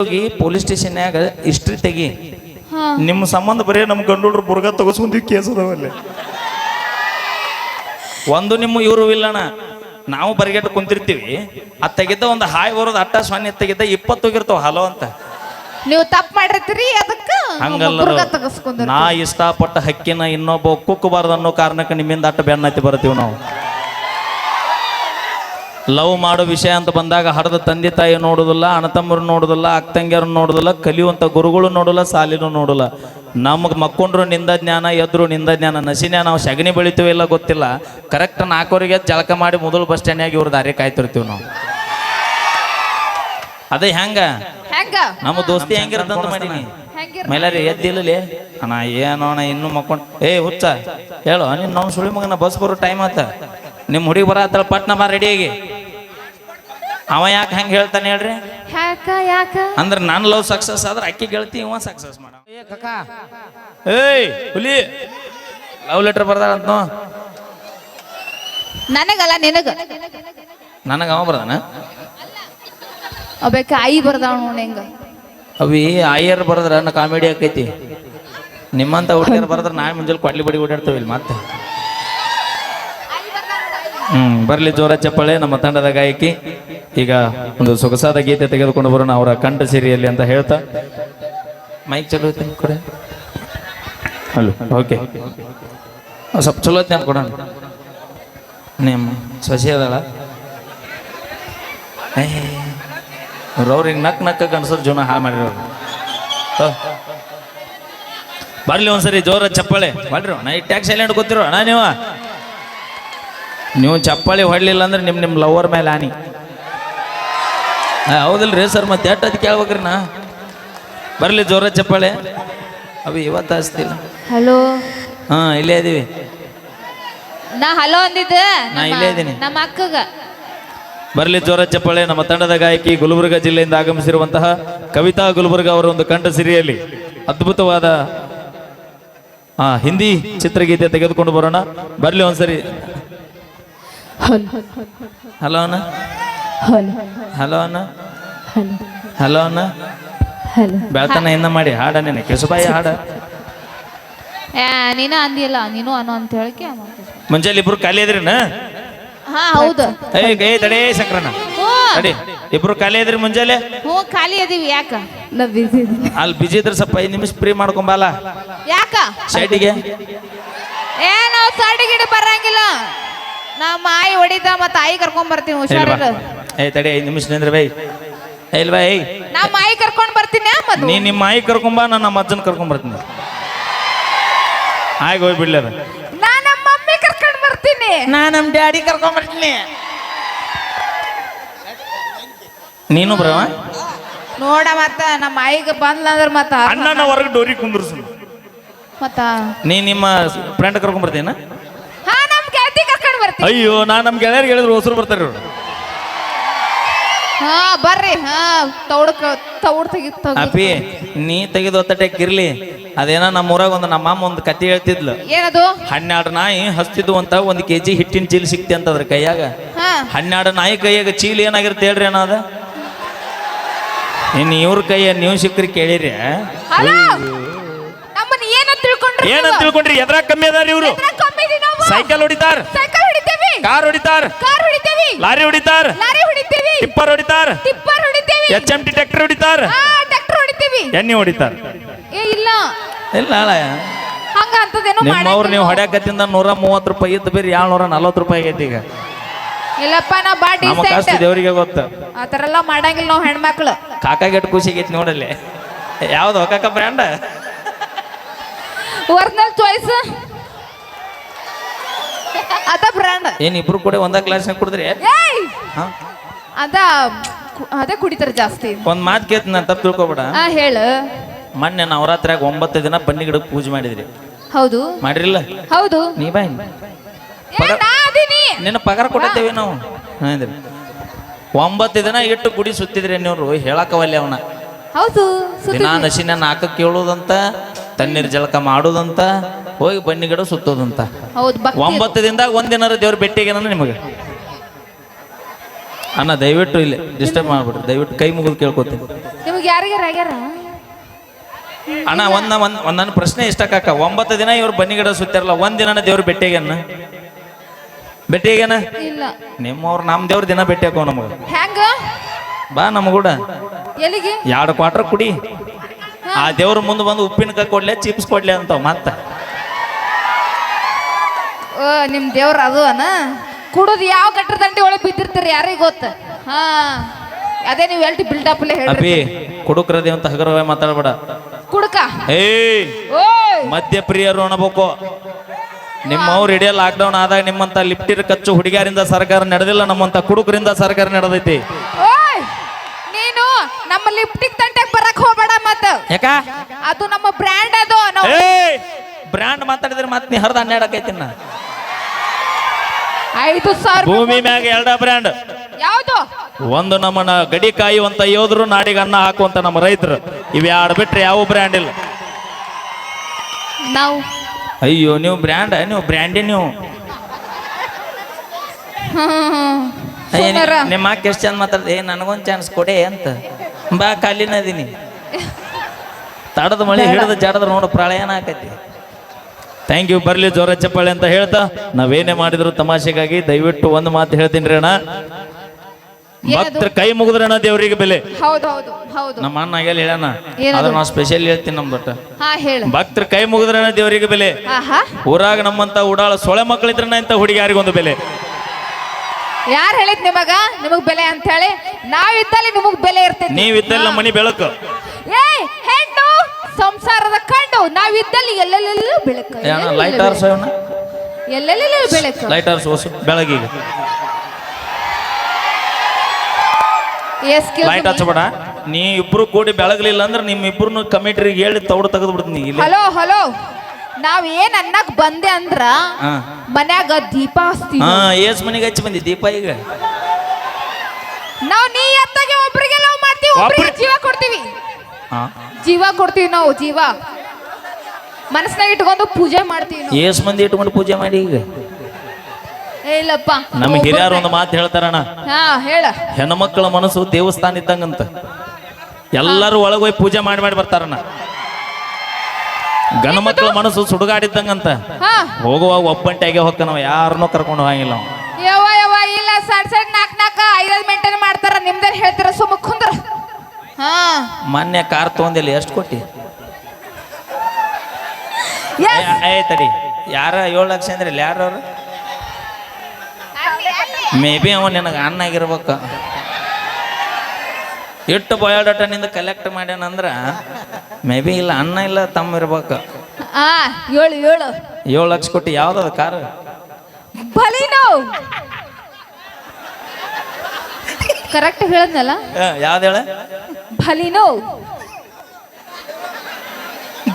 ಹೋಗಿ police ಸ್ಟೇಷನ್ಯಾಗ history ತೆಗಿ. ನಿಮ್ಮ ಸಂಬಂಧ ಬರೀ ನಮ್ಮ ಗಂಡುಡ್ರು ಬುರ್ಗ ತಗೋಸ್ಕೊಂಡಿ ಕೇಸ್ ಅದಾವಲ್ಲಿ ಒಂದು ನಿಮ್ಮ ಇವರು ಇಲ್ಲಣ್ಣ ನಾವು ಬರಿಗೆಟ್ಟು ಕುಂತಿರ್ತೀವಿ. ಅದ್ ತೆಗಿದ್ದ ಒಂದು ಹಾಯ್ ಬರೋದು ಅಟ್ಟ ಸೊನ್ನೆ ತೆಗಿದ್ದ ಇಪ್ಪತ್ತು ಹೋಗಿರ್ತಾವ. ಹಲೋ ಅಂತ. ನೀವು ತಪ್ಪು ಮಾಡಿರ್ತೀರಿ ಅದಕ್ಕೆ ಹಂಗಲ್ಲ ನಾ ಇಷ್ಟಪಟ್ಟ ಹಕ್ಕಿನ ಇನ್ನೊಬ್ಬ ಕುಕ್ಕಬಾರ್ದು ಅನ್ನೋ ಕಾರಣಕ್ಕೆ ನಿಮ್ಮಿಂದ ಅಟ್ಟ ಬೆನ್ನತ್ತಿ ಬರ್ತೀವಿ ನಾವು. ಲವ್ ಮಾಡೋ ವಿಷಯ ಅಂತ ಬಂದಾಗ ಹಡದ ತಂದೆ ತಾಯಿ ನೋಡೋದಿಲ್ಲ ಅಣ್ಣತಮ್ಮರು ನೋಡೋದಿಲ್ಲ ಅಕ್ತಂಗ್ಯರು ನೋಡೋದಿಲ್ಲ ಕಲಿಯುವಂಥ ಗುರುಗಳು ನೋಡಲ್ಲ ಸಾಲಿನೂ ನೋಡಲ್ಲ. ನಮಗೆ ಮಕ್ಕೊಂಡ್ರು ನಿಂದ ಜ್ಞಾನ ಎದ್ರು ನಿಂದ ಜ್ಞಾನ ನಸಿನೇ ನಾವು ಸಗಣಿ ಬೆಳಿತೀವಿ ಇಲ್ಲ ಗೊತ್ತಿಲ್ಲ. ಕರೆಕ್ಟ್ ನಾಲ್ಕವರಿಗೆ ಜಳಕ ಮಾಡಿ ಮೊದಲು ಬಸ್ ಸ್ಟ್ಯಾಂಡ್ನಾಗ ಇವ್ರ ದಾರಿ ಕಾಯ್ತಿರ್ತೀವಿ ನಾವು. ಅದೇ ಹೆಂಗ? ನಮ್ಮ ದೋಸ್ತಿ ಹೆಂಗಿರ್ತಂತ ಮಾಡೀನಿ. ಮೈಲಾರಿ ಎದ್ದಿಲ್ಲಲಿ ಅಣ್ಣ ಏನೋಣ ಇನ್ನು ಮಕ್ಕೊಂಡು ಏ ಹುಚ್ಚ ಹೇಳು ನೀನು ನಾವು ಸುಳಿ ಮಗನ ಬಸ್ ಬರೋ ಟೈಮ್ ಆತ. ನಿಮ್ಮ ಹುಡುಗಿ ಬರತ್ತಳ ಪಟ್ನ ಬಾ ರೆಡಿಯಾಗಿ ಅವ ಯಾಕೆ ಹೆಂಗೆ ಹೇಳ್ತಾನೆ ಹೇಳ್ರಿ? ಯಾಕ ಯಾಕ? ಅಂದ್ರೆ ನನ್ನ ಲವ್ ಸಕ್ಸಸ್ ಆದ್ರೆ ಅಕ್ಕಿ ಗೆಳತಿ ಇವ ಸಕ್ಸಸ್ ಮಾಡ. ಏಯ್ ಹುಲಿ. ಲವ್ ಲೆಟರ್ ಬರ್ದಾಳಂತ ನನಗಲ್ಲ ನಿನಗ. ನನಗೆ ಅವ ಬರ್ದಾನ? ಅಬೇಕ ಐ ಬರ್ದಾವ ನೋಡಿ ಹೆಂಗ ಅವಿ ಆಯರ್ ಬರದ್ರ ಕಾಮಿಡಿ ಆಕೈತಿ. ನಿಮ್ಮಂತ ಹುಡುಗಿಯರ್ ಬರದ್ರ ನಾ ಮುಂಜಾನೆ ಕೊಡ್ಲಿ ಬಡಿ ಓಡಾಡ್ತೇವೆ ಇಲ್ಲಿ ಮತ್ತೆ. ಹ್ಮ್, ಬರ್ಲಿ ಜೋರ ಚಪ್ಪಳೆ, ನಮ್ಮ ತಂಡದ ಗಾಯಕಿ. ಈಗ ಒಂದು ಸೊಗಸಾದ ಗೀತೆ ತೆಗೆದುಕೊಂಡು ಬರೋಣ ಅವರ ಕಂಠ ಸಿರಿಯಲ್ಲಿ ಅಂತ ಹೇಳ್ತಾ. ಮೈಕ್ ಚಲೋ ಕೊಡ? Hello okay. ಸ್ವಲ್ಪ ಚಲೋ ಅಂತ ಕೊಡೋಣ ನಿಮ್ಮ ಸೊಸೆ ಅದಳ. ಅವ್ರಿಗೆ ನಕ್ ನಕ್ಕ ಕನ್ಸೋದು ಜೀವನ ಹಾಳು ಮಾಡಿರೋರು. ಬರ್ಲಿ ಒಂದ್ಸರಿ ಜೋರ ಚಪ್ಪಳೆ. ಮಾಡ್ರಿ ನಾ ಈ ಟ್ಯಾಕ್ಸ್ ಸೈಲೆಂಟ್ ಗೊತ್ತಿರೋ ಅಣ್ಣ ನೀವು? ನೀವು ಚಪ್ಪಾಳಿ ಹೊಡ್ಲಿಲ್ಲ ಅಂದ್ರೆ ನಿಮ್ಮ ನಿಮ್ಮ ಲವರ್ ಮೇಲೆ ಆನಿ ಹೌದಲ್ರಿ ಸರ್ ಮತ್ತೆ ಎಟ್ ಅದಕ್ಕೆ ಹೇಳ್ಬೇಕ್ರಿ ನಾ? ಬರ್ಲಿ ಜೋರ ಚಪ್ಪಾಳೆ. ಅವಿ ಇವತ್ತು ಹಚ್ತಿಲ್ಲ. ಹಲೋ? ಹಾ ಇಲ್ಲೇ ಇದೀವಿ. ನಾ ಹಲೋ ಅಂದಿದ್ದೆ? ನಾ ಇಲ್ಲೇ ಇದ್ದೀನಿ ನಮ್ಮ ಅಕ್ಕಗ. ಬರ್ಲಿ ಜೋರ ಚಪ್ಪಾಳೆ. ನಮ್ಮ ತಂಡದ ಗಾಯಕಿ ಗುಲ್ಬರ್ಗ ಜಿಲ್ಲೆಯಿಂದ ಆಗಮಿಸಿರುವಂತಹ ಕವಿತಾ ಗುಲ್ಬರ್ಗ ಅವರ ಒಂದು ಕಂಠ ಸಿರಿಯಲ್ಲಿ ಅದ್ಭುತವಾದ ಆ ಹಿಂದಿ ಚಿತ್ರಗೀತೆ ತೆಗೆದುಕೊಂಡು ಬರೋಣ. ಬರ್ಲಿ ಒಂದ್ಸರಿ. ಹಲೋ ಅಣ್ಣ. ಹಲೋ ಅಣ್ಣ. ಹಲೋ ಅಣ್ಣ. ಬೆಳ್ತನ ಇನ್ನ ಮಾಡಿ ಹಾಡ ನೆನೆ ಕೆಸುಬಾಯಿ ಹಾಡ. ಏ ನೀನ ಅಂದಿಲ್ಲ ನೀನು ಅನ್ನೋ ಅಂತ ಹೇಳಕ್ಕೆ ಮುಂಜಾನೆ ಇಬ್ರು ಖಾಲಿ ಇದ್ರಿನ ಹಾ ಹೌದು. ಏ ಗೈ ತಡೇ ಸಂಕ್ರಣ ಹ್ಞೂ. ತಡಿ. ಇಬ್ರು ಖಾಲಿ ಇದ್ರಿ ಮುಂಜಾನೆ? ಹ್ಞೂ ಖಾಲಿ ಅದೀವಿ ಯಾಕ? ಅಲ್ಲಿ ಬಿಜಿ ಇದ್ರೆ ಸ್ವಲ್ಪ ಐದು ನಿಮಿಷ ಫ್ರೀ ಮಾಡ್ಕೊಂಬಲ್ಲ ಯಾಕ? ಸೈಡಿಗೆ ಏ ನಾವು ಸೈಡ್ ಗಿಡ ಬರಂಗಿಲ್ಲ. ನಮ್ಮ ಆಯಿ ಹೊಡಿತ ಮತ್ತ ಆಯಿ ಕರ್ಕೊಂಡ್ ಬರ್ತೀನಿ ಹುಷಾರಿಲ್ಲ ಏ ತಡಿ ಐದು ನಿಮಿಷ ನಿಂದ್ರೆ ಬೈ. ಏ ಇಲ್ವಾ ಏಯ್ ನಮ್ಮ ಆಯಿ ಕರ್ಕೊಂಡ್ ಬರ್ತೀನಿ ಮತ್ ನೀ ನಿಮ್ಮ ಆಯಿ ಕರ್ಕೊಂಬ ನಾನು ನಮ್ಮ ಅಜ್ಜನ ಕರ್ಕೊಂಡ್ ಬರ್ತೀನಿ. ಆಯ್ಗೆ ಹೋಗಿ ಬಿಡ್ಲಿ ಅದು. ನಾ ನಮ್ಮ ಮಮ್ಮಿ ಕರ್ಕೊಂಡ್ ಬರ್ತೀನಿ. ನಾ ನಮ್ಮ ಡ್ಯಾಡಿ ಕರ್ಕೊಂಡ್ ಬರ್ತೀನಿ. ನೀನು ಬರವ? ನೋಡ ಮತ್ತ ನಮ್ಮ ಆಯಿಗೆ ಬಂದ್ಲಂದ್ರ ಮತ್ತ ಅಣ್ಣನ ಹೊರಗೆ ಡೋರಿ ಕುಂದ್ರಸು. ಮತ್ತ? ನೀ ನಿಮ್ಮ ಫ್ರೆಂಡ್ ಕರ್ಕೊಂಡ್ ಬರ್ತೀನ ಹಾ ನಮ್ ಗೆಳತಿ ಕರ್ಕೊಂಡ್ ಬರ್ತೀನಿ ಅಯ್ಯೋ ನಾ ನಮ್ಮ ಗೆಳೆಯರ್ ಹೇಳಿದ್ರು ಹೊಸರು ಬರ್ತಾರೆ ಇವ್ರು. ಹಾ ಬರ್ರಿ. ಹಾ ತೌಡಕ ತೌಡ್ ತೆಗಿ ತೆಗಿ. ಅಪ್ಪಿ ನೀ ತೆಗೆದು ಒತ್ತಟೆ ಕಿರ್ಲಿ. ಅದೇನ ನಮ್ಮ ಊರಾಗ ಒಂದು ನಮ್ಮ ಅಮ್ಮ ಒಂದು ಕತೆ ಹೇಳ್ತಿದ್ಲು. ಏನದು? ಹನ್ನೆರಡು ನಾಯಿ ಹಸ್ತಿದ್ವು ಅಂತ ಒಂದು ಕೆ ಜಿ ಹಿಟ್ಟಿನ ಚೀಲ ಸಿಕ್ತಿ ಅಂತ ಅದ್ರ ಕೈಯಾಗ. ಹಾ. ಹನ್ನೆರಡು ನಾಯಿ ಕೈಯಾಗ ಚೀಲ ಏನಾಗಿರುತ್ತೆ ಹೇಳ್ರಿ ಅನ್ನೋದ ಇನ್ನು ಇವ್ರ ಕೈಯ ನೀವು ಸಿಕ್ಕ್ರಿ ಕೇಳಿರಿ ಹಲೋ ನಮ್ಮನ್ನ ಏನ ತಿಳ್ಕೊಂಡ್ರಿ ಏನಂತ ತಿಳ್ಕೊಂಡ್ರಿ? ಎದ್ರಾಗ ಕಮ್ಮಿ ಅದಾರ ಇವರು. ಸೈಕಲ್ ಹೊಡಿತಾರ. ಕಾರ್ ಹೊಡಿತಾರ. ಕಾರ್ ಹೊಡಿತೇವಿ. ಲಾರಿ ಹೊಡಿತಾರ. ಲಾರಿ ಹೊಡಿತೇವಿ. ಟಿಪ್ಪರ್ ಹೊಡಿತಾರ. ಟಿಪ್ಪರ್ ಹೊಡಿತೇವಿ. ಎಚ್ ಎಂ ಟಿ ಟ್ರ್ಯಾಕ್ಟರ್ ಹೊಡಿತಾರ. ಆ ಟ್ರ್ಯಾಕ್ಟರ್ ಹೊಡಿತೇವಿ. ಎಣ್ಣೆ ಹೊಡಿತಾರ. ಏ ಇಲ್ಲ. ಇಲ್ಲ ಅಲ್ಲ ಹಂಗ ಅಂತದೇನು ನಿಮ್ಮವ್ರು ನೀವು ಹೊಡ್ಯಾಕತ್ತಿಂದ ನೂರ ಮೂವತ್ತು ರೂಪಾಯಿ ಇದ್ದು ಬೇರೆ ಏಳ್ನೂರ ನಲ್ವತ್ತು ರೂಪಾಯಿ ಆಗೈತಿ ಈಗ. ಇಲ್ಲಪ್ಪ ನಾ ಬಾ ನಮ್ಮ ಕಷ್ಟ ಡಿಸೆಂಟ್ ದೇವರಿಗೆ ಗೊತ್ತು. ಆ ಥರ ಎಲ್ಲ ಮಾಡಂಗಿಲ್ಲ ನಾವು ಹೆಣ್ಮಕ್ಳು. ಕಾಕಾಗೆಟ್ ಖುಷಿ ಆಗೈತಿ ನೋಡಲ್ಲಿ. ಯಾವ್ದು ಕಾಕ ಬ್ರ್ಯಾಂಡ್ ಒರಿಜಿನಲ್ ಚಾಯ್ಸ್ ಅದ ಬ್ರ್ಯಾಂಡ್. ಏನ್ ಇಬ್ರು ಕೂಡ ಒಂದ ಗ್ಲಾಸ್ ಕುಡಿದ್ರಿ? ಏಯ್! ಹಾ? ಅದ ಕು- ಅದೇ ಕುಡಿತಾರ ಜಾಸ್ತಿ. ಒಂದ್ ಮಾತು ಕೇಳ್ತ ನಾನು ತಪ್ಪು ತಿಳ್ಕೊಬೇಡ. ಆ ಹೇಳು. ಮೊನ್ನೆ ನವರಾತ್ರಿಯಾಗ ಒಂಬತ್ತು ದಿನ ಬನ್ನಿ ಗಿಡಕ್ಕೆ ಪೂಜೆ ಮಾಡಿದ್ರಿ. ಹೌದು. ಮಾಡಿರಿಲ್ಲ ಹೌದು. ನೀ ಬಾ ಏ, ನಾ ಅದೀನಿ. ನಿನ್ನ ಪಗಾರ ಕೊಟ್ಟಿದ್ದೇವೆ ನಾವು. ಒಂಬತ್ತು ದಿನ ಇಟ್ಟು ಗುಡಿ ಸುತ್ತಿದ್ರಿ ನೀವು ಹೇಳಕ್ಕವಲ್ಲಿ ಅವನ. ಹೌದು ದಿನ ನಶಿನ ನಾಲ್ಕಕ್ಕೆ ನಾಲ್ಕ ಕೇಳೋದಂತ ತಣ್ಣೀರ್ ಜಳಕ ಮಾಡೋದಂತ ಹೋಗಿ ಬನ್ನಿ ಗಿಡ ಸುತ್ತೋದಂತ. ಹೌದು ಭಕ್ತಿ ಒಂಬತ್ತು ದಿನದಾಗ ಒಂದಿನಾರ ದೇವ್ರ ಭೇಟಿಗೆ ನಿಮಗೆ. ಅಣ್ಣ ದಯವಿಟ್ಟು ಇಲ್ಲಿ ಡಿಸ್ಟರ್ಬ್ ಮಾಡ್ಬಿಡ್ರಿ. ದಯವಿಟ್ಟು ಕೈ ಮುಗಿದು ಕೇಳ್ಕೊತೀನಿ. ನಿಮ್ಗೆ ನಿಮಗೆ ಯಾರಿಗಾರ ಆಗ್ಯಾರ? ಅಣ್ಣ ಒಂದ್ ಒಂದ್ ಒಂದು ನನ್ನ ಪ್ರಶ್ನೆ ಇಷ್ಟ ಕಾಕ ಒಂಬತ್ತು ದಿನ ಇವ್ರು ಬನ್ನಿ ಗಿಡ ಸುತ್ತಾರಲ್ಲ ಒಂದ್ ದಿನ ದೇವ್ರ ಬೆಟ್ಟಿಗೆ ಅಣ್ಣ? ಇಲ್ಲ. ನಿಮ್ಮವ್ರು ನಮ್ ದೇವ್ರ ದಿನ ಭೇಟಿ ಹಾಕೋ ನಮಗ. ಹೆಂಗ ಬಾ ನಮಗೂಡ ಎಲ್ಲಿಗೆ? ಎರಡು ಕ್ವಾಟ್ರ್ ಕುಡಿ. ಆ ದೇವ್ರ ಮುಂದೆ ಬಂದು ಉಪ್ಪಿನಕಾಯಿ ಕೊಡ್ಲೆ ಚಿಪ್ಸ್ ಕೊಡ್ಲೆ ಅಂತ ಮತ್ತ. ಓ ನಿಮ್ ದೇವ್ರ ಅದು ಅನ? ಕುಡುದು ಯಾವ ಗಟ್ಟರ ದಂಡಿ ಒಳಗೆ ಬಿದ್ದಿರ್ತೀರಿ ಯಾರಿಗೆ ಗೊತ್ತ? ಹಾ. ಅದೇ ನೀವು ಎಲ್ಟಿ ಬಿಲ್ಡಪ್ ಹೇಳಿ ಅಭಿ ಕುಡುಕ್ರದಿ ಅಂತ ಹಗರವೇ ಮಾತಾಡ್ಬೇಡ. ಕುಡ್ಕ? ಏಯ್ ಓಯ್. ಮದ್ಯಪ್ರಿಯರು ಅನ್ನಬೇಕು. ನಿಮ್ಮವ್ರು ಇಡೀ ಲಾಕ್ಡೌನ್ ಆದಾಗ ನಿಮ್ಮಂತ ಲಿಫ್ಟಿರ್ ಕಚ್ಚು ಹುಡುಗಿಯರಿಂದ ಸರ್ಕಾರ ನಡೆದಿಲ್ಲ ನಮ್ಮಂತ ಕುಡುಕರಿಂದ ಸರ್ಕಾರ ನಡೆದೈತಿ. ಓಯ್. ನೀನು ನಮ್ಮ ಲಿಫ್ಟಿ ತಂಟೆಗೆ ಬರಕ್ ಹೋಗ್ಬೇಡ ಮತ್ತ. ಯಾಕ? ಅದು ನಮ್ಮ ಬ್ರ್ಯಾಂಡ್ ಅದು ನಾವು ಬ್ರ್ಯಾಂಡ್ ಮಾತಾಡಿದ್ರೆ ಮತ್ತೆ ನೀ ಹರಿದ ಹನ್ನೆರಡಕ್ಕೈತಿ ನಾ ಐದು ಸಾವಿರ ಭೂಮಿ ಮ್ಯಾಗ ಎರಡ ಬ್ರ್ಯಾಂಡ್. ಯಾವುದು? ಒಂದು ನಮ್ಮನ್ನ ಗಡಿ ಕಾಯುವಂತ ಯೋಧರು ನಾಡಿಗೆ ಅನ್ನ ಹಾಕುವಂತ ನಮ್ಮ ರೈತರು. ಇವ್ಯಾಡ ಬಿಟ್ರೆ ಯಾವ ಬ್ರ್ಯಾಂಡ್ ಇಲ್ಲ. ನಾವು. ಅಯ್ಯೋ ನೀವು ಬ್ರ್ಯಾಂಡ್ ನೀವು ಬ್ರ್ಯಾಂಡಿ ನೀವು. ಅಯ್ಯ, ನಿಮ್ಮ ಅಕ್ಕ ಎಷ್ಟು ಚಂದ ಮಾತಾಡ್ದೆ? ಏ ನನಗೊಂದು ಚಾನ್ಸ್ ಕೊಡೆ ಅಂತ. ಬಾ ಖಾಲಿನ ಅದೀನಿ ತಡದ ಮಳೆ ಹಿಡಿದ ಜಡದ ನೋಡು ಪ್ರಳಯನ ಆಕೈತಿ. ಥ್ಯಾಂಕ್ ಯು ಬರ್ಲಿ ಜೋರ ಚಪ್ಪಾಳೆ ಅಂತ ಹೇಳ್ತಾ. ನಾವೇನೇ ಮಾಡಿದ್ರು ತಮಾಷೆಗಾಗಿ ದಯವಿಟ್ಟು ಒಂದು ಮಾತು ಹೇಳ್ತೀನಿ ರೀ ಅಣ್ಣ. ಭಕ್ತರ ಕೈ ಮುಗಿದ್ರಣ ದೇವರಿಗೆ ಬೆಲೆ. ಹೌದು ನಮ್ಮ ಅಣ್ಣ ಆಗಲ್ಲ ಹೇಳಣ ಅದನ್ನ ನಾವು ಸ್ಪೆಷಲ್ ಹೇಳ್ತೀನಿ ನಮ್ ದೊಡ್ಡ ಭಕ್ತರ ಕೈ ಮುಗಿದ್ರಣ ದೇವರಿಗೆ ಬೆಲೆ. ಊರಾಗ ನಮ್ಮಂತ ಉಡಾಳ ಸೊಳೆ ಮಕ್ಕಳಿದ್ರನ ಇಂಥ ಹುಡುಗಿಯಾರಿಗೊಂದು ಬೆಲೆ. ಯಾರು ಹೇಳಿದ್ ನಿಮಗ? ನಿಮಗ್ ಬೆಲೆ ಅಂತ ಹೇಳಿ. ನಾವಿದ್ದಲ್ಲಿ ನಿಮಗ್ ಬೆಲೆ ಇರ್ತೈತಿ. ನೀವಿದ್ದಲ್ಲ ಮನಿ ಬೆಳಕು. ಹೆಣ್ಣು! ಸಂಸಾರದ ಕಂಡು ನಾವಿದ್ದಲ್ಲಿ ಎಲ್ಲೆಲ್ಲೆಲ್ಲೂ ಬೆಳಕು. ಏನ ಲೈಟ್ ಆರ್ಸ ಎಲ್ಲೆಲ್ಲೆಲ್ಲೂ ಬೆಳಕು. ಲೈಟರ್ಸ್ ಆರ್ಸ್ ಹೊಸ ಬೆಳಗಿಗೆ. ಎಸ್ ಲೈಟ್ ಹಚ್ಚಬೇಡ ನೀ ಇಬ್ರು ಕೂಡಿ ಬೆಳಗ್ಲಿಲ್ಲ ಅಂದ್ರೆ ನಿಮ್ ಇಬ್ರು ಕಮಿಟ್ರಿಗೆ ಹೇಳಿ ತೌಡು ತೆಗೆದು ಬಿಡ್ತೀನಿ ಇಲ್ಲಿ. ಹಲೋ ಹಲೋ ನಾವ್ ಏನ್ ಅನ್ನಕ್ ಬಂದೆ ಅಂದ್ರ ಹಾ. ಮನ್ಯಾಗ ದೀಪ ಹಚ್ತೀವಿ. ಹಾ ಏಸ್ ಮನೆಗೆ ಹಚ್ಚಿ ಬಂದಿ ದೀಪ ಈಗ. ನಾವ್ ನೀ ಎತ್ತಾಗೆ ಒಬ್ರಿಗೆ ಲವ್ ಮಾಡ್ತೀವಿ ಒಬ್ರಿಗೆ ಜೀವ ಕೊಡ್ತೀವಿ. ಜೀವ ಕೊಡ್ತೀವಿ ನಾವು ಜೀವ. ಮನಸ್ನಾಗ ಇಟ್ಕೊಂಡು ಪೂಜೆ ಮಾಡ್ತೀವಿ ನಾವು. ಏಸ್ ಮಂದಿ ಇಟ್ಕೊಂಡು ಪೂಜೆ ಮಾಡಿ ಈಗ? ಏ ಇಲ್ಲಪ್ಪ. ನಮ್ಮ ಹಿರಿಯರು ಒಂದು ಮಾತು ಹೇಳ್ತಾರಣ್ಣ ಹಾ ಹೇಳ. ಹೆಣ್ಮಕ್ಳ ಮನಸ್ಸು ದೇವಸ್ಥಾನ ಇದ್ದಂಗಂತ. ಎಲ್ಲರೂ ಒಳಗೋಗಿ ಪೂಜೆ ಮಾಡಿ ಮಾಡಿ ಬರ್ತಾರಣ್ಣ ಮಕ್ಕಳ ಮನಸ್ಸು ಸುಡುಗಾಡಿದ್ದಂಗಂತ. ಹಾ. ಹೋಗುವಾಗ ಒಬ್ಬಂಟಿಯಾಗೆ ಹೋಗ್ಕ ನಾವು ಯಾರನ್ನೂ ಕರ್ಕೊಂಡು ಹೋಗಂಗಿಲ್ಲ ನಾವು ಯವ್ವ ಯವ್ವ ಇಲ್ಲ ಸಡ್ ಸಡ್ ನಾಕ್ ನಾಕ ಐದೈದು ಮೇಂಟೈನ್ ಮಾಡ್ತಾರ. ನಿಮ್ದೇನ್ ಹೇಳ್ತಾರ? ಸುಮ್ಮ ಕುಂದ್ರ. ಮೊನ್ನೆ ಕಾರ್ ತೊಗೊಂದಿಲ್ಲ ಎಷ್ಟು ಕೊಟ್ಟಿ. ಏ ತಡಿ. ಯಾರ ಏಳು ಲಕ್ಷ ಅಂದ್ರೆ ಯಾರು ಅವ್ರು ಮೇ ಬಿ ಅವ ನಿನಗೆ ಅನ್ನ ಆಗಿರ್ಬೇಕು. ಇಟ್ಟು ಬಯೋಡಾಟ ನಿಂದ ಕಲೆಕ್ಟ್ ಮಾಡ್ಯಾನಂದ್ರ ಮೇ ಬಿ ಇಲ್ಲ ಅನ್ನ ಇಲ್ಲ ತಮ್ಮ ಇರ್ಬೇಕು. ಆ ಏಳು ಏಳು. ಏಳು ಲಕ್ಷ ಕೊಟ್ಟು ಯಾವ್ದದ ಕಾರ್? ಬಲಿನೋ ಕರೆಕ್ಟ್ ಹೇಳದ್ನಲ್ಲ? ಯಾವ್ದು ಹೇಳ? ಬಲಿನೋ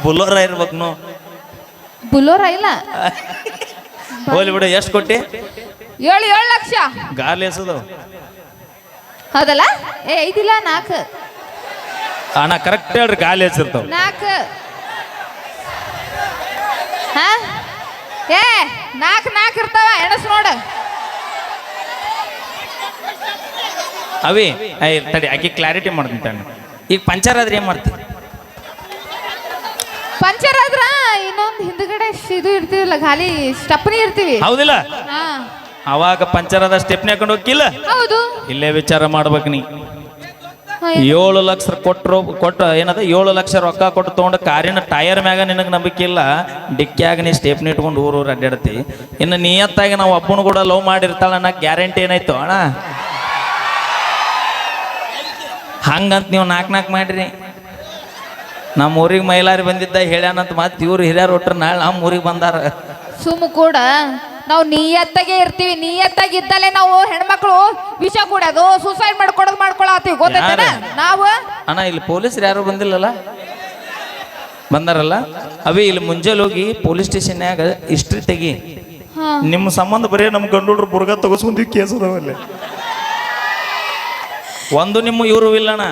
ಬುಲೋರ ಇರ್ಬೇಕು ನೋ ಬುಲೋರ ಇಲ್ಲ. ಹೋಲಿ ಬಿಡು ಎಷ್ಟು ಕೊಟ್ಟಿ? ಏಳು ಏಳು ಲಕ್ಷ. ಗಾಲಿ ಎಸದು. ಹೌದಲ್ಲ? ಏ ಐದಿಲ್ಲ ನಾಲ್ಕು. ಅಣ್ಣ ಕರೆಕ್ಟ್ ಹೇಳ್ರಿ ಗಾಲಿ ಎಸಿರ್ತಾವ. ನಾಲ್ಕು. ಹಾ? ಏ ನಾಲ್ಕು ನಾಲ್ಕು ಇರ್ತಾವ ಎಣಸ್ ನೋಡು. ಅವಿ ತಡಿ ಆಕಿ ಕ್ಲಾರಿಟಿ ಮಾಡ್ತೀನಿ ಈಗ ಪಂಚರ್ ಆದ್ರೆ ಏನ್ ಮಾಡ್ತೀನಿ ಪಂಚರ್ ಆದ್ರ ಇನ್ನೊಂದು ಹಿಂದ್ಗಡೆ ಇದು ಇರ್ತೀವಲ್ಲ ಖಾಲಿ ಸ್ಟಪ್ನಿ ಇರ್ತೀವಿ. ಹೌದಿಲ್ಲ? ಅವಾಗ ಪಂಚರ್ ಆದ ಸ್ಟೆಪ್ನಿ ಹಾಕೊಂಡು ಹೋಗಿಲ್ಲ ಹೌದು. ಇಲ್ಲೇ ವಿಚಾರ ಮಾಡ್ಬೇಕು ನೀ. ಏಳು ಲಕ್ಷ ಕೊಟ್ಟರು ಕೊಟ್ಟು ಏನದ? ಏಳು ಲಕ್ಷ ರೊಕ್ಕ ಕೊಟ್ಟು ತೊಗೊಂಡು ಕಾರಿನ ಟೈರ್ ಮ್ಯಾಗ ನಿನಗೆ ನಂಬಿಕೆ ಇಲ್ಲ. ಡಿಕ್ಕಿಯಾಗ ನೀ ಸ್ಟೇಪ್ನ ಇಟ್ಕೊಂಡು ಊರು ಊರು ಅಡ್ಡಾಡ್ತಿ ಇನ್ನು ನಿಯತ್ತಾಗಿ ನಾವು ಅಪ್ಪನ ಕೂಡ ಲವ್ ಮಾಡಿರ್ತಾಳ ಅನ್ನೋ ಗ್ಯಾರಂಟಿ ಏನಾಯ್ತು ಅಣ್ಣ? ಹಂಗಂತ ನೀವು ನಾಲ್ಕು ನಾಲ್ಕು ಮಾಡ್ರಿ. ನಮ್ಮ ಊರಿಗೆ ಮೈಲಾರಿ ಬಂದಿದ್ದ ಹೇಳ್ಯಾನಂತ ಮತ್ತೆ ಇವ್ರು ಹಿರಿಯರು ಒಟ್ಟರು ನಾಳೆ ನಮ್ಮ ಊರಿಗೆ ಬಂದಾರ. ಸುಮ್ ಕೂಡ ನಾವು ನಿಯತ್ತಾಗೆ ಇರ್ತೀವಿ ನಿಯತ್ತಾಗಿ ಇದ್ದಲ್ಲೇ ನಾವು ಹೆಣ್ಮಕ್ಳು ವಿಷ ಕುಡಿಯೋದು ಸುಸೈಡ್ ಮಾಡ್ಕೊಡೋದು ಮಾಡ್ಕೊಳತ್ತೀವಿ ಗೊತ್ತೈತೇನ? ನಾವು? ಅಣ್ಣ ಇಲ್ಲಿ ಪೊಲೀಸರು ಯಾರು ಬಂದಿಲ್ಲಲ್ಲ? ಬಂದಾರಲ್ಲ? ಅವಿ ಇಲ್ಲಿ ಮುಂಜಾನೆ ಹೋಗಿ ಪೊಲೀಸ್ ಸ್ಟೇಷನ್ಯಾಗ ಇಷ್ಟ್ರಿ ತೆಗಿ. ನಿಮ್ಮ ಸಂಬಂಧ ಬರೀ ನಮ್ಮ ಗಂಡೋಡ್ರು ಬುರ್ಗ ತಗೋಸ್ಕೊಂಡಿ ಕೇಸ್ ಅದಾವಲ್ಲೇ. ಒಂದು ನಿಮ್ಮ ಇವರು ಇಲ್ಲಣ್ಣ.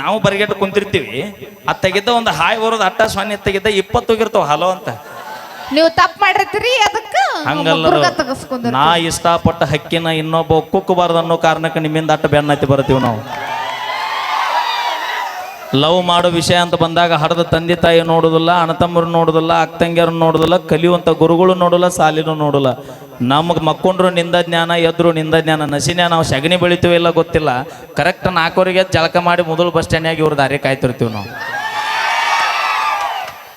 ನಾವು ಬರಿಗೆಟ್ಟು ಕುಂತಿರ್ತೀವಿ. ಅದು ತೆಗಿದ್ದ ಒಂದು ಹಾಯ್ ಬರೋದು ಅಟ್ಟ ಸೊನ್ನೆ ತೆಗೆದ ಇಪ್ಪತ್ತು ಹೋಗಿರ್ತಾವ ಹಲೋ ಅಂತ. ನೀವು ತಪ್ಪು ಮಾಡಿರ್ತೀರಿ ಅದಕ್ಕೆ? ಹಂಗಲ್ಲ ತಗಸ್ಕೊಂಡ್ರಿ. ನಾ ಇಷ್ಟಪಟ್ಟ ಹಕ್ಕಿನ ಇನ್ನೊಬ್ಬ ಕುಕ್ಕಬಾರ್ದು ಅನ್ನೋ ಕಾರಣಕ್ಕೆ ನಿಮ್ಮಿಂದ ಅಟ್ಟ ಬೆನ್ನತ್ತಿ ಬರ್ತೀವಿ ನಾವು. ಲವ್ ಮಾಡೋ ವಿಷಯ ಅಂತ ಬಂದಾಗ ಹಡದ ತಂದೆ ತಾಯಿ ನೋಡೋದಿಲ್ಲ ಅಣ್ಣತಮ್ಮರು ನೋಡೋದಿಲ್ಲ ಅಕ್ಕಂಗಿಯರು ನೋಡೋದಿಲ್ಲ ಕಲಿಯುವಂಥ ಗುರುಗಳು ನೋಡಲ್ಲ ಸಾಲಿನೂ ನೋಡಲ್ಲ. ನಮಗೆ ಮಕ್ಕೊಂಡ್ರು ನಿಂದ ಜ್ಞಾನ ಎದ್ರು ನಿಂದ ಜ್ಞಾನ ನಸಿನೇ ನಾವು ಸಗಣಿ ಬೆಳಿತೀವಿ ಇಲ್ಲ ಗೊತ್ತಿಲ್ಲ. ಕರೆಕ್ಟ್ ನಾಲ್ಕವರೆಗೆ ಜಳಕ ಮಾಡಿ ಮೊದಲು ಬಸ್ ಸ್ಟ್ಯಾಂಡ್ನಾಗ ಇವ್ರ ದಾರಿ ಕಾಯ್ತಿರ್ತೀವಿ ನಾವು.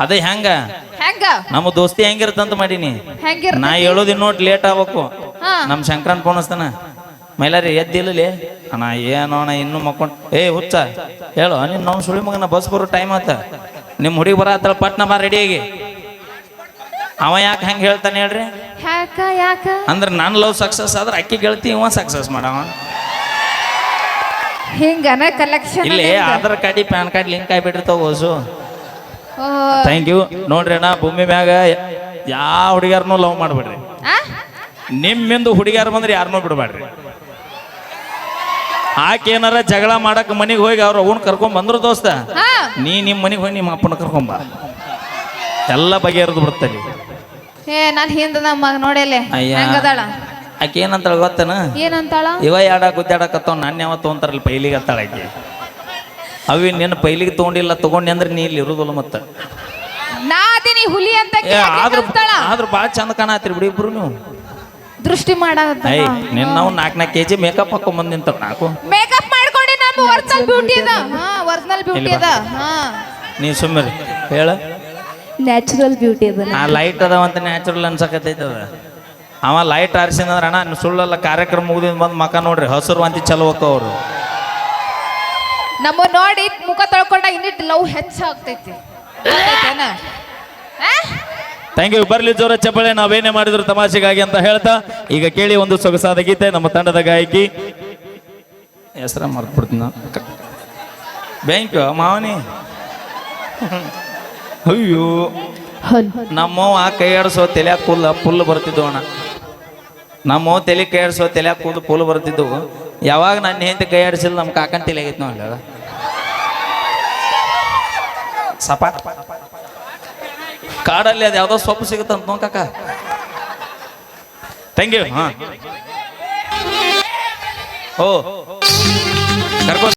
ಅದೇ ಹೆಂಗ? ನಮ್ಮ ದೋಸ್ತಿ ಹೆಂಗಿರ್ತಂತ ಮಾಡೀನಿ? ನಾ ಹೇಳೋದಿನ್ನೋಟ್ ಲೇಟ್ ಆಗ್ಬೇಕು. ನಮ್ ನಮ್ಮ ಶಂಕರನ್ ಫೋನಸ್ತಾನ ಮೈಲಾರಿ ಎದ್ದಿಲ್ಲಲಿ? ಅಣ್ಣ ಏನೋಣ ಇನ್ನೂ ಮಕ್ಕೊಂಡು ಏ ಹುಚ್ಚ ಹೇಳು ನೀನು ನಾವು ಸುಳಿ ಮಗನ ಬಸ್ ಬರೋ ಟೈಮ್ ಆತ. ನಿಮ್ಮ ಹುಡುಗಿ ಬರತ್ತಳ ಪಟ್ನ ಬಾ ರೆಡಿಯಾಗಿ ಅವ ಯಾಕೆ ಹೆಂಗೆ ಹೇಳ್ತಾನೆ ಹೇಳ್ರಿ? ಅಂದ್ರೆ ನನ್ನ ಲವ್ ಸಕ್ಸಸ್ ಆದ್ರೆ ಅಕ್ಕಿ ಗೆಳತಿ ಇವ ಸಕ್ಸಸ್ ಮಾಡವ. ಹಿಂಗನ ಕಲೆಕ್ಷನ್ ಇಲ್ಲಿ ಆಧಾರ್ ಕಾರ್ಡಿ ಪ್ಯಾನ್ ಕಾರ್ಡ್ ಲಿಂಕ್ ಆಗಿಬಿಟ್ಟಿರ್ತಾವ ಓಸು ಥ್ಯಾಂಕ್ ಯು ನೋಡ್ರಿ ಅಣ್ಣ ಭೂಮಿ ಮ್ಯಾಗ ಯಾವ ಹುಡುಗಿಯಾರನ್ನೂ ಲವ್ ಮಾಡಬೇಡ್ರಿ. ನಿಮ್ಮಿಂದ ಹುಡುಗಿಯಾರು ಬಂದ್ರೆ ಯಾರನ್ನೂ ಬಿಡಬೇಡ್ರಿ. ಆಕೆ ಏನಾರ ಜಗಳ ಮಾಡಕ್ ಮನೆಗೆ ಹೋಗಿ ಅವ್ರ ಅವನ್ ಕರ್ಕೊಂಡ್ ಬಂದ್ರು ದೋಸ್ತ. ನೀ ನಿಮ್ಮ ಮನೆಗೆ ಹೋಗಿ ನಿಮ್ಮ ಅಪ್ಪನ ಕರ್ಕೊಂಬ ಎಲ್ಲ ಬಗೆಹರಿದು ಬಿಡ್ತಲ್ಲಿ ಏ ನಾನು ಹಿಂದೆ ನಮ್ಮ ನೋಡಲೆ. ಹೆಂಗದಾಳ ಆಕೆ ಏನಂತಾಳ ಗೊತ್ತನ? ಏನಂತಾಳ? ಇವ ಯಾಡ ಗುದ್ದಾಡಕತ್ತವ್ ನಾನು ಯಾವ ತೊಗೊಂತಾರಲ್ಲ ಪೈಲಿಗೆ ಅತ್ತಾಳ ಆಕೆ. ಅವಿ ನಿನ್ನ ಪೈಲಿಗೆ ತಗೊಂಡಿಲ್ಲ ತಗೊಂಡಿ ಅಂದ್ರೆ ನೀ ಇಲ್ಲಿ ಇರುದಿಲ್ಲ ಮತ್ತ. ನಾ ಅದೀನಿ ಹುಲಿ ಅಂತ ಆದ್ರೂ ಆದ್ರೂ ಭಾಳ ಚಂದ ಕಾಣತ್ತೀರಿ ಬಿಡಿ ಇಬ್ರು ನೀವು. ದೃಷ್ಟಿ ಮಾಡಾಕತ್ತ ಐ ನಿನ್ನ ನಾವು ನಾಲ್ಕು ನಾಲ್ಕು ಕೆ ಜಿ ಮೇಕಪ್ ಹಾಕೊಂಡ್ ಬಂದ್ ನಿಂತಾವ ನಾಲ್ಕು ಮೇಕಪ್ ಮಾಡ್ಕೊಂಡಿ ನಮ್ಮ ಒರಿಜಿನಲ್ ಬ್ಯೂಟಿ ಅದ. ಹಾ ಒರಿಜಿನಲ್ ಬ್ಯೂಟಿ ಅದ. ಹಾ. ನೀ ಸುಮ್ಮನೆ ಹೇಳ. ನ್ಯಾಚುರಲ್ ಬ್ಯೂಟಿ ಅದ ಆ ಲೈಟ್ ಅದಾವಂತ ನ್ಯಾಚುರಲ್ ಅನ್ಸಕತ್ತೈತೆ ಅದ. ಅವ ಲೈಟ್ ಆರಿಸಿದಂದ್ರೆ ಅಣ್ಣ ನೀವು ಸುಳ್ಳಲ್ಲ ಕಾರ್ಯಕ್ರಮ ಮುಗಿದಿಂದ ಬಂದು ಮಕ ನೋಡ್ರಿ ಹಸಿರು ಅಂತ ಚಲೋ ಅವರು. ನಮ್ಮ ನೋಡಿ ಮುಖ ತೊಳ್ಕೊಂಡಾಗ ಇನ್ನಿಟ್ಟು ಲವ್ ಹೆಚ್ಚಾಗ್ತೈತಿ. ಗೊತ್ತೈತೇನ? ಆ? ಥ್ಯಾಂಕ್ ಯು ಬರ್ಲಿ ಜೋರ ಚಪ್ಪಳೆ, ನಾವೇನೇ ಮಾಡಿದ್ರು ತಮಾಷೆಗಾಗಿ ಅಂತ ಹೇಳ್ತಾ, ಈಗ ಕೇಳಿ ಒಂದು ಸೊಗಸಾದ ಗೀತೆ, ನಮ್ಮ ತಂಡದ ಗಾಯಕಿ. ಹೆಸರ ಮರ್ತ್ಬಿಡ್ತೀನಿ ಬ್ಯಾಂಕ್ ಮಾವನಿ. ಅಯ್ಯೋ ನಮ್ಮವ್ವ ಕೈ ಆಡಿಸೋ ತಲೆ ಕೂದಲ ಫುಲ್ ಬರ್ತಿದ್ವು ಅಣ್ಣ. ನಮ್ಮವ್ವ ತಲೆ ಕೈ ಆಡಿಸೋ ತಲೆ ಕೂದಲು ಫುಲ್ ಬರ್ತಿದ್ವು. ಯಾವಾಗ ನನ್ನ ಹೆಂಡತಿ ಕೈ ಆಡಿಸಿಲ್ಲ, ನಮ್ಮ ಕಾಕನ ತಲೆ ಆಗೈತೆ ಸಪಾ ಸಪ. ಕಾಡಲ್ಲಿ ಅದು ಯಾವುದೋ ಸೊಪ್ಪು ಸಿಗುತ್ತಂತ ಅಂತ ಕಾಕ. ಥ್ಯಾಂಕ್ ಯು ಹಾಂ. ಓ.